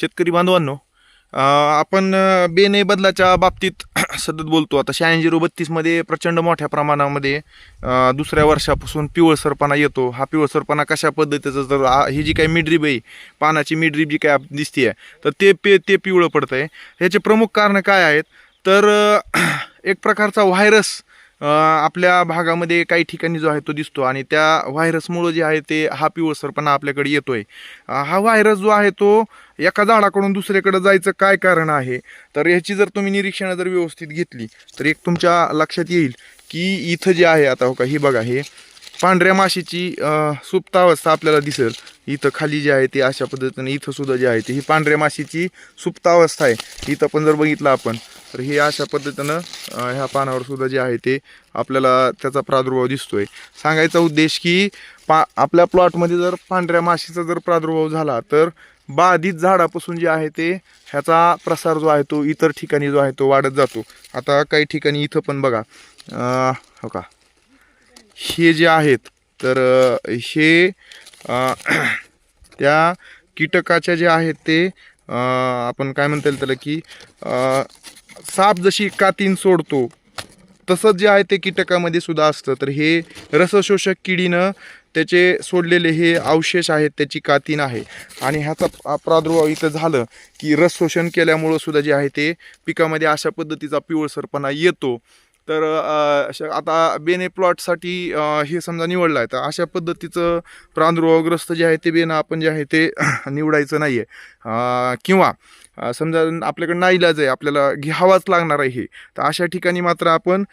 शेतकरी बांधवांनो आपण बेने बदलाच्या बाबतीत सतत बोलतो. आता शहाऐंशी झिरो बत्तीसमध्ये प्रचंड मोठ्या प्रमाणामध्ये दुसऱ्या वर्षापासून पिवळसरपणा येतो. हा पिवळसरपणा कशा पद्धतीचं जर ही जी काही मिडरीब आहे पानाची मिडरीब जी काय दिसते आहे तर ते पे ते पिवळं पडतं आहे ह्याचे प्रमुख कारणं काय आहेत? तर एक प्रकारचा व्हायरस आपल्या भागामध्ये काही ठिकाणी जो आहे तो दिसतो आणि त्या व्हायरसमुळं जे आहे ते हा पिवळसरपणा आपल्याकडे येतोय. आहे हा व्हायरस जो आहे तो एका झाडाकडून दुसऱ्याकडे जायचं काय कारण आहे? तर ह्याची जर तुम्ही निरीक्षणं जर व्यवस्थित घेतली तर एक तुमच्या लक्षात येईल की इथं जे आहे आता हो का ही बघा हे पांढऱ्या माशीची सुप्तावस्था आपल्याला दिसेल. इथं खाली जे आहे ते अशा पद्धतीने इथं सुद्धा जे आहे ते ही पांढऱ्या माशीची सुप्तावस्था आहे. इथं पण जर बघितलं आपण तर हे अशा पद्धतीनं ह्या पानावर सुद्धा जे आहे ते आपल्याला त्याचा प्रादुर्भाव दिसतोय. सांगायचा उद्देश की पा आपल्या प्लॉटमध्ये जर पांढऱ्या माशीचा जर प्रादुर्भाव झाला तर बाधित झाडापासून जे आहे ते ह्याचा प्रसार जो आहे तो इतर ठिकाणी जो आहे तो वाढत जातो. आता काही ठिकाणी इथं पण बघा हो का? हे जे आहेत तर हे त्या कीटकाच्या जे आहेत ते आपण काय म्हणता येईल त्याला की साप जशी कातीन सोडतो तसंच जे आहे ते कीटकामध्ये सुद्धा असतं. तर हे रसशोषक किडीनं त्याचे सोडलेले हे अवशेष आहेत त्याची कातीन आहे. आणि ह्याचा प्रादुर्भाव इथं झालं की रस शोषण केल्यामुळं सुद्धा जे आहे ते पिकामध्ये अशा पद्धतीचा पिवळसरपणा येतो. तर अशा आता बेने प्लॉटसाठी हे समजा निवडलं आहे तर अशा पद्धतीचं प्रादुर्भावग्रस्त जे आहे ते बेनं आपण जे आहे ते निवडायचं नाही आहे किंवा समजा आपल्याकडे नाईलाज आहे आपल्याला घ्यावाच लागणार आहे हे. तर अशा ठिकाणी मात्र आपण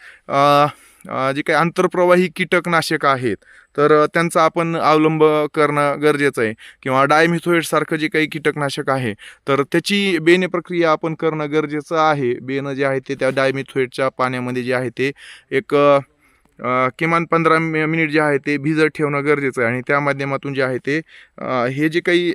जे काही आंतरप्रवाही कीटकनाशक आहेत तर त्यांचा आपण अवलंब करणं गरजेचं आहे. किंवा डायमिथोएडसारखं जे काही कीटकनाशक आहे तर त्याची बेने प्रक्रिया आपण करणं गरजेचं आहे. बेनं जे आहे ते त्या डायमिथोएडच्या पाण्यामध्ये जे आहे ते एक किमान पंधरा मिनिट जे आहे ते भिजत ठेवणं गरजेचं आहे. आणि त्या माध्यमातून जे आहे ते हे जे काही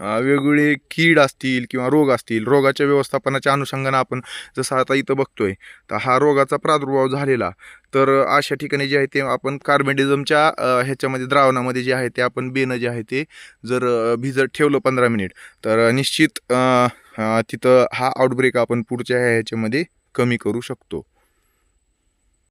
वेगवेगळे कीड असतील किंवा रोग असतील रोगाच्या व्यवस्थापनाच्या अनुषंगानं आपण जसं आता इथं बघतोय तर हा रोगाचा प्रादुर्भाव झालेला. तर अशा ठिकाणी जे आहे ते आपण कार्बेडिझमच्या ह्याच्यामध्ये द्रावणामध्ये जे आहे ते आपण बेनं जे आहे ते जर भिजत ठेवलं पंधरा मिनिट तर निश्चित तिथं हा आउटब्रेक आपण पुढच्या ह्या ह्याच्यामध्ये कमी करू शकतो.